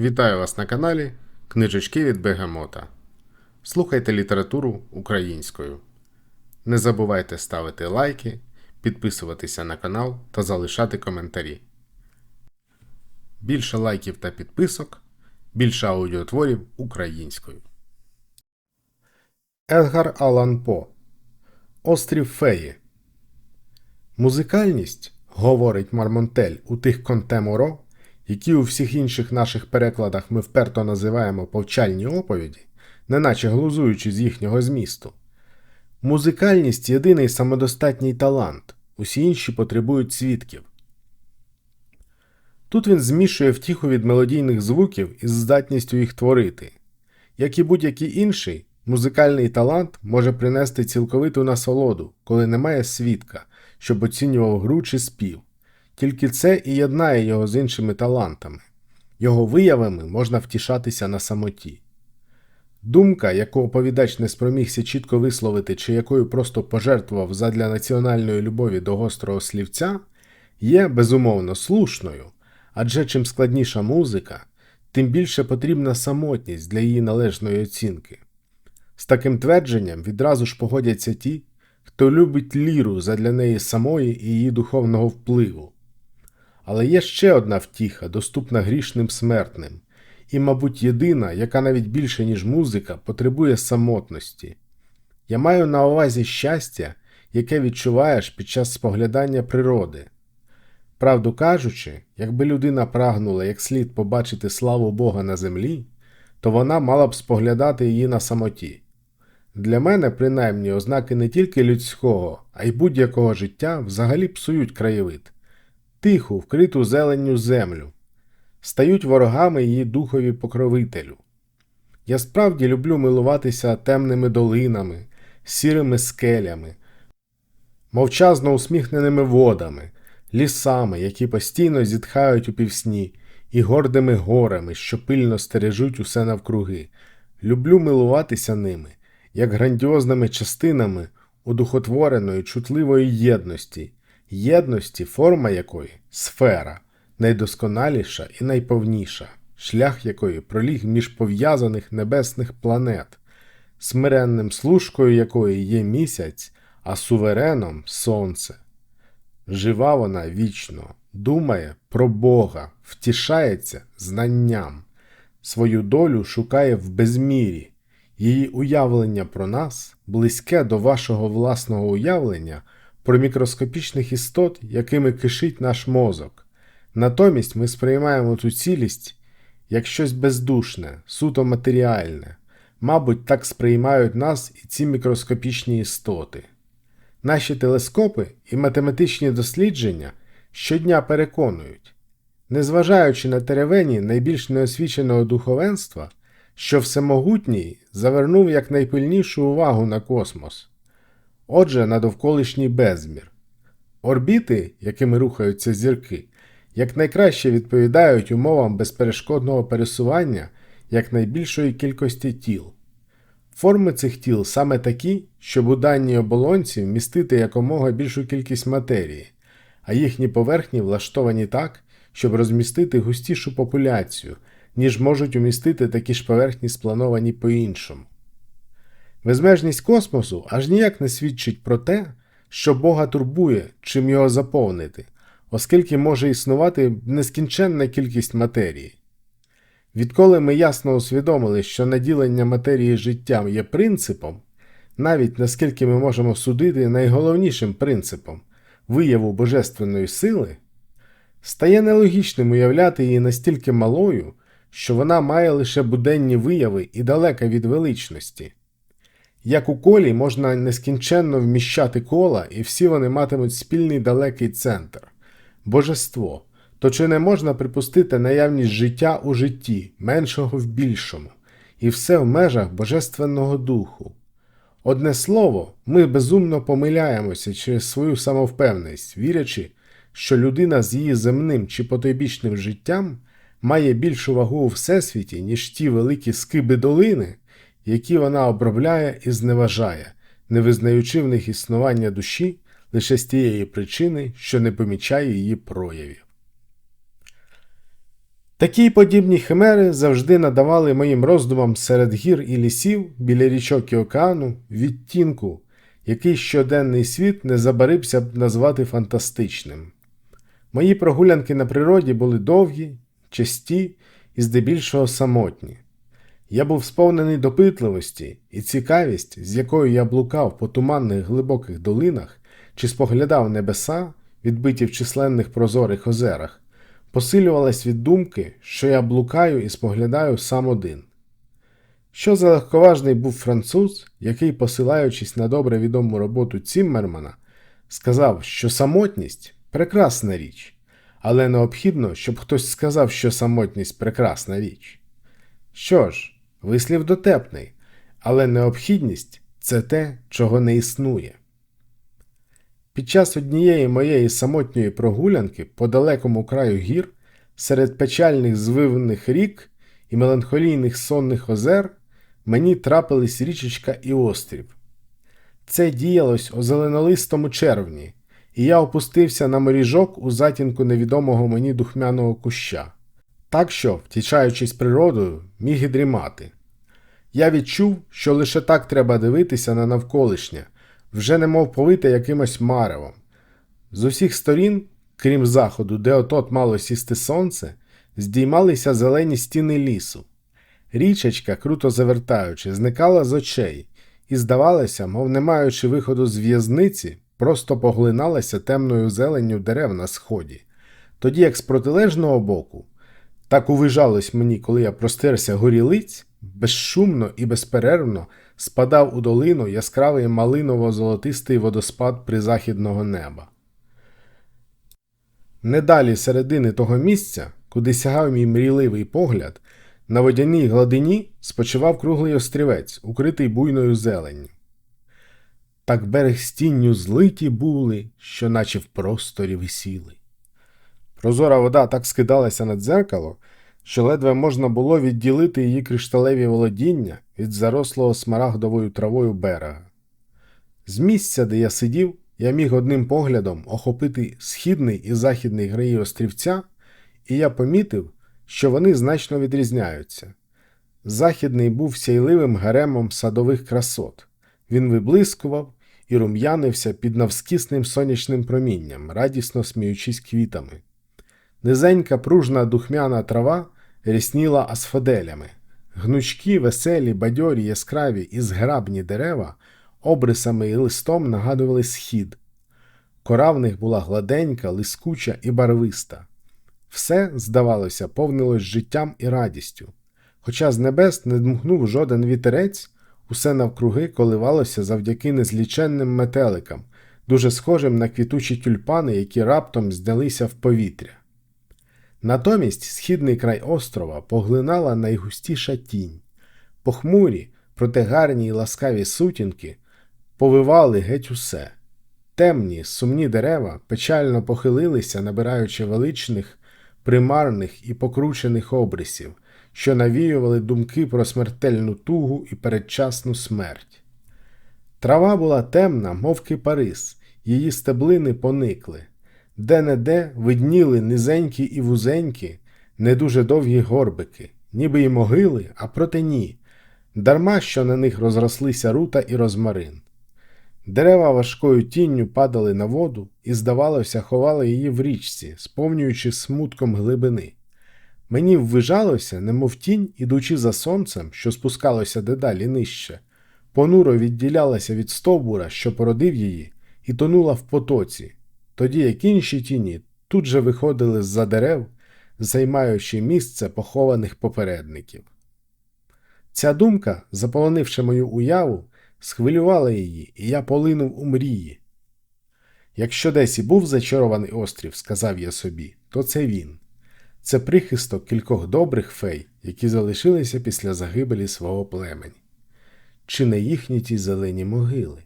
Вітаю вас на каналі Книжечки від Бегемота. Слухайте літературу українською. Не забувайте ставити лайки, підписуватися на канал та залишати коментарі. Більше лайків та підписок, більше аудіотворів українською. Едгар Алан По Острів Феї. Музикальність, говорить Мармонтель у тих контеморо, які у всіх інших наших перекладах ми вперто називаємо повчальні оповіді, неначе глузуючи з їхнього змісту. Музикальність єдиний самодостатній талант, усі інші потребують свідків. Тут він змішує втіху від мелодійних звуків із здатністю їх творити. Як і будь-який інший, музикальний талант може принести цілковиту насолоду, коли немає свідка, щоб оцінював гру чи спів. Тільки це і єднає його з іншими талантами. Його виявами можна втішатися на самоті. Думка, яку оповідач не спромігся чітко висловити чи якою просто пожертвував задля національної любові до гострого слівця, є безумовно слушною, адже чим складніша музика, тим більше потрібна самотність для її належної оцінки. З таким твердженням відразу ж погодяться ті, хто любить ліру задля неї самої і її духовного впливу. Але є ще одна втіха, доступна грішним смертним, і, мабуть, єдина, яка навіть більше, ніж музика, потребує самотності. Я маю на увазі щастя, яке відчуваєш під час споглядання природи. Правду кажучи, якби людина прагнула як слід побачити славу Бога на землі, то вона мала б споглядати її на самоті. Для мене, принаймні, ознаки не тільки людського, а й будь-якого життя взагалі псують краєвид тиху, вкриту зеленню землю, стають ворогами її духові покровителю. Я справді люблю милуватися темними долинами, сірими скелями, мовчазно усміхненими водами, лісами, які постійно зітхають у півсні, і гордими горами, що пильно стережуть усе навкруги. Люблю милуватися ними, як грандіозними частинами удухотвореної чутливої єдності, єдності, форма якої сфера, найдосконаліша і найповніша, шлях якої проліг між пов'язаних небесних планет, смиренним служкою якої є місяць, а сувереном сонце. Жива вона вічно, думає про Бога, втішається знанням, свою долю шукає в безмірі, її уявлення про нас близьке до вашого власного уявлення про мікроскопічних істот, якими кишить наш мозок. Натомість ми сприймаємо цю цілість як щось бездушне, суто матеріальне. Мабуть, так сприймають нас і ці мікроскопічні істоти. Наші телескопи і математичні дослідження щодня переконують, незважаючи на теревені найбільш неосвіченого духовенства, що всемогутній завернув якнайпильнішу увагу на космос. Отже, на довколишній безмір. Орбіти, якими рухаються зірки, якнайкраще відповідають умовам безперешкодного пересування якнайбільшої кількості тіл. Форми цих тіл саме такі, щоб у даній оболонці вмістити якомога більшу кількість матерії, а їхні поверхні влаштовані так, щоб розмістити густішу популяцію, ніж можуть умістити такі ж поверхні сплановані по-іншому. Безмежність космосу аж ніяк не свідчить про те, що Бога турбує, чим його заповнити, оскільки може існувати нескінченна кількість матерії. Відколи ми ясно усвідомили, що наділення матерії життям є принципом, навіть наскільки ми можемо судити найголовнішим принципом вияву божественної сили, стає нелогічним уявляти її настільки малою, що вона має лише буденні вияви і далека від величності. Як у колі можна нескінченно вміщати кола, і всі вони матимуть спільний далекий центр. Божество, то чи не можна припустити наявність життя у житті, меншого в більшому, і все в межах Божественного Духу? Одне слово, ми безумно помиляємося через свою самовпевненість, вірячи, що людина з її земним чи потойбічним життям має більшу вагу у всесвіті, ніж ті великі скиби долини які вона обробляє і зневажає, не визнаючи в них існування душі лише з тієї причини, що не помічає її проявів. Такі подібні химери завжди надавали моїм роздумам серед гір і лісів біля річок і океану відтінку, який щоденний світ не забарився б назвати фантастичним. Мої прогулянки на природі були довгі, часті і здебільшого самотні. Я був сповнений допитливості і цікавість, з якою я блукав по туманних глибоких долинах чи споглядав небеса, відбиті в численних прозорих озерах, посилювалась від думки, що я блукаю і споглядаю сам один. Що за легковажний був француз, який, посилаючись на добре відому роботу Ціммермана, сказав, що самотність прекрасна річ, але необхідно, щоб хтось сказав, що самотність прекрасна річ. Що ж, вислів дотепний, але необхідність це те, чого не існує. Під час однієї моєї самотньої прогулянки по далекому краю гір, серед печальних звивних рік і меланхолійних сонних озер, мені трапились річечка і острів. Це діялось у зеленолистому червні, і я опустився на моріжок у затінку невідомого мені духмяного куща, так що, втічаючись природою, міг і дрімати. Я відчув, що лише так треба дивитися на навколишнє, вже немов повите якимось маревом. З усіх сторін, крім заходу, де отот мало сісти сонце, здіймалися зелені стіни лісу. Річечка, круто завертаючи, зникала з очей, і, здавалося, мов не маючи виходу з в'язниці, просто поглиналася темною зеленню дерев на сході. Тоді як з протилежного боку, так увижалось мені, коли я простерся горілиць, безшумно і безперервно спадав у долину яскравий малиново-золотистий водоспад призахідного неба. Недалі середини того місця, куди сягав мій мрійливий погляд, на водяній гладині спочивав круглий острівець, укритий буйною зеленню. Так берег з тінню злиті були, що наче в просторі висіли. Прозора вода так скидалася на дзеркало, що ледве можна було відділити її кришталеві володіння від зарослого смарагдовою травою берега. З місця, де я сидів, я міг одним поглядом охопити східний і західний граї острівця, і я помітив, що вони значно відрізняються. Західний був сяйливим гаремом садових красот. Він виблискував і рум'янився під навскісним сонячним промінням, радісно сміючись квітами. Низенька пружна духмяна трава рісніла асфаделями. Гнучкі, веселі, бадьорі, яскраві і зграбні дерева обрисами і листом нагадували схід. Кора в них була гладенька, лискуча і барвиста. Все, здавалося, повнилось життям і радістю. Хоча з небес не дмухнув жоден вітерець, усе навкруги коливалося завдяки незліченним метеликам, дуже схожим на квітучі тюльпани, які раптом здалися в повітря. Натомість східний край острова поглинала найгустіша тінь. Похмурі, проте гарні й ласкаві сутінки повивали геть усе. Темні, сумні дерева печально похилилися, набираючи величних, примарних і покручених обрисів, що навіювали думки про смертельну тугу і передчасну смерть. Трава була темна, мов кипарис, її стеблини поникли. Де-не-де видніли низенькі і вузенькі, не дуже довгі горбики, ніби й могили, а проте ні. Дарма що на них розрослися рута і розмарин. Дерева важкою тінню падали на воду і, здавалося, ховали її в річці, сповнюючи смутком глибини. Мені ввижалося, немов тінь, ідучи за сонцем, що спускалося дедалі нижче, понуро відділялася від стовбура, що породив її, і тонула в потоці, тоді як інші тіні тут же виходили з-за дерев, займаючи місце похованих попередників. Ця думка, заполонивши мою уяву, схвилювала її, і я полинув у мрії. Якщо десь і був зачарований острів, сказав я собі, то це він. Це прихисток кількох добрих фей, які залишилися після загибелі свого племені. Чи не їхні ті зелені могили?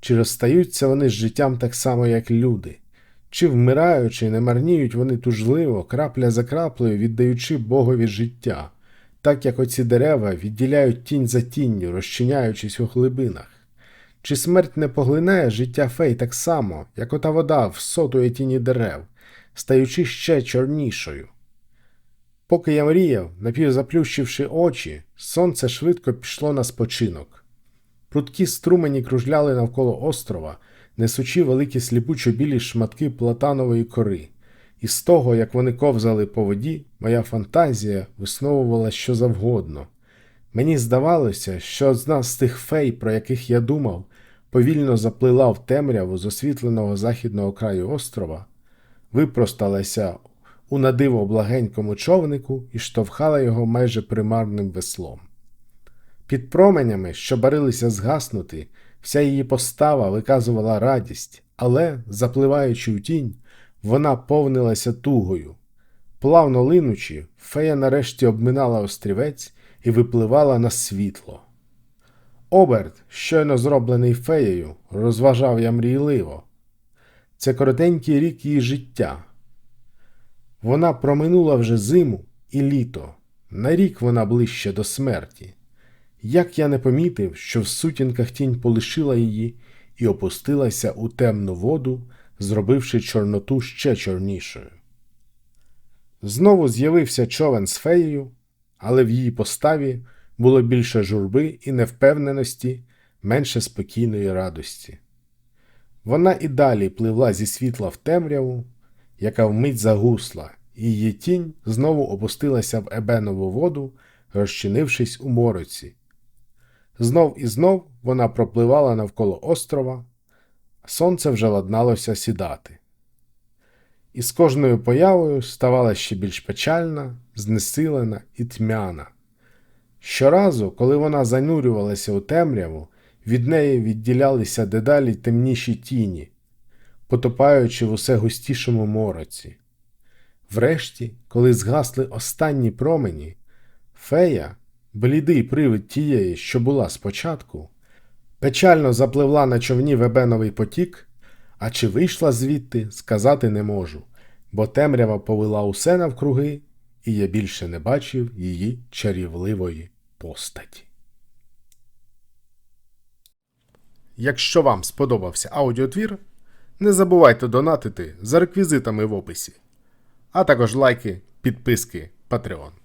Чи розстаються вони з життям так само, як люди? Чи вмираючи, не марніють вони тужливо, крапля за краплею, віддаючи Богові життя, так як оці дерева відділяють тінь за тінню, розчиняючись у глибинах? Чи смерть не поглинає життя фей так само, як ота вода всотує тіні дерев, стаючи ще чорнішою? Поки я мріяв, напівзаплющивши очі, сонце швидко пішло на спочинок. Прудкі струмені кружляли навколо острова, несучи великі сліпучо білі шматки платанової кори, і з того, як вони ковзали по воді, моя фантазія висновувала що завгодно. Мені здавалося, що одна з тих фей, про яких я думав, повільно заплила в темряву з освітленого західного краю острова, випросталася у надиво благенькому човнику і штовхала його майже примарним веслом. Під променями, що барилися згаснути, вся її постава виказувала радість, але, запливаючи у тінь, вона повнилася тугою. Плавно линучи, фея нарешті обминала острівець і випливала на світло. Оберт, щойно зроблений феєю, розважав я мрійливо. Це коротенький рік її життя. Вона проминула вже зиму і літо. На рік вона ближче до смерті. Як я не помітив, що в сутінках тінь полишила її і опустилася у темну воду, зробивши Чорноту ще чорнішою. Знову з'явився човен з феєю, але в її поставі було більше журби і невпевненості, менше спокійної радості. Вона і далі пливла зі світла в темряву, яка вмить загусла, і її тінь знову опустилася в ебенову воду, розчинившись у мороці. Знов і знов вона пропливала навколо острова, сонце вже ладналося сідати. І з кожною появою ставала ще більш печальна, знесилена і тьмяна. Щоразу, коли вона занурювалася у темряву, від неї відділялися дедалі темніші тіні, потопаючи в усе густішому мороці. Врешті, коли згасли останні промені, фея, блідий привид тієї, що була спочатку, печально запливла на човні вебеновий потік, а чи вийшла звідти, сказати не можу, бо темрява повела усе навкруги, і я більше не бачив її чарівливої постаті. Якщо вам сподобався аудіотвір, не забувайте донатити за реквізитами в описі, а також лайки, підписки, Patreon.